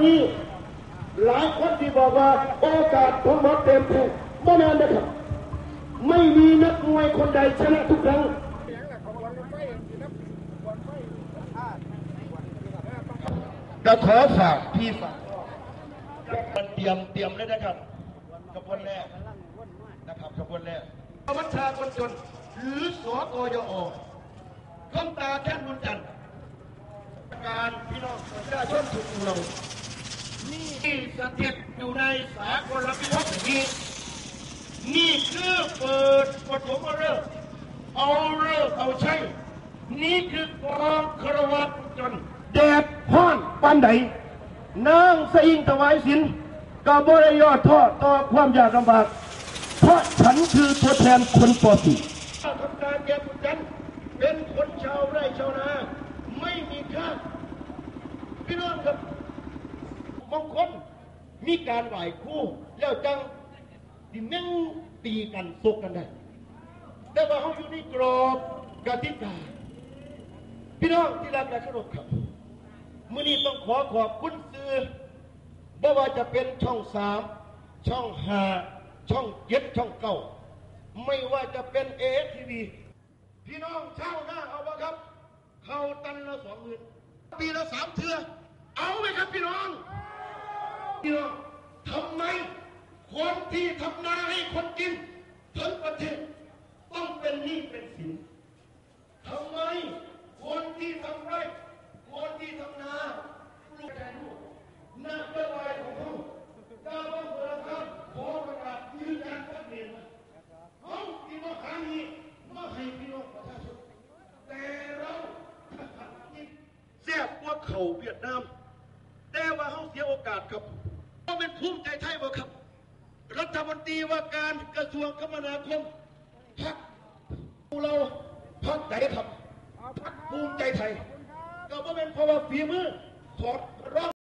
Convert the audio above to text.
มามือนี้ หลายคนที่บอกว่าโอกาสของหมอเต็มถูกบ่นานนะครับ ไม่มีนักมวยคนใดชนะทุกครั้งก็ขอฝากพี่ฝากมันเตรียมเตรียมเลยนะครับกระบวนแรกนะครับกระบวนแรกวัชชาคนจน หรือสกยอคำตาแท่นบุญจันทร์การพี่น้องประชาชนทุกเรานี่ สถิตอยู่ในสากลพิภพนี้นี่คือเปิดปฐมฤกษ์เอาเลิกษ์เอาใช้ นี่คือกองครวะจนแดดห้อนปานใดนางสะอิงถวายสินก็บ่ได้ยอดทอดต่อความยากลำบาก เพราะฉันคือตัวแทนคนปอสีทำการแก่บุญจันเป็นคนชาวไร่ชาวนา ไม่มีค่าพี่น้องครับบางคน มีการไหวคู่แล้วจังดิแม่งตีกันซกกันได้ แต่ว่าเขาอยู่ในกรอบกติกาพี่น้องที่รักและเคารพครับมื่อนี้ต้องขอขอบคุณสื่อไม่ว่าจะเป็นช่องสามช่องห้าช่องเจ็ดช่องเก้าไม่ว่าจะเป็นเอฟทีวีพี่น้องเช่าหน้าเอาวะครับ เข้าตันละสองหมื่นปีละสามเทือ เอาไหมครับพี่น้อง พี่น้องทำไมคนที่ทำนาให้คนกินทั้งประเทศต้องเป็นหนี้เป็นสินทำไมคนที่ทำไร่คนที่ทำนาปลูกแต่ลูกนักเยาวายของเขาเจ้าบ้านเมืองครับขอประกาศยืนยันชัดเจนว่าเขาที่มาขายนี้มาให้พี่น้องประชาชนแต่เราเสียบว่าเขาเวียดนามแต่ว่าเขาเสียโอกาสครับ้องเป็นภูมิใจไทยบ่ครับ รัฐมนตรีว่าการกระทรวงคมนาคมพักเราพักไหนครับพักภูมิใจไทย ก็บ่เป็นเพราะว่าฝีมือถอดร้อง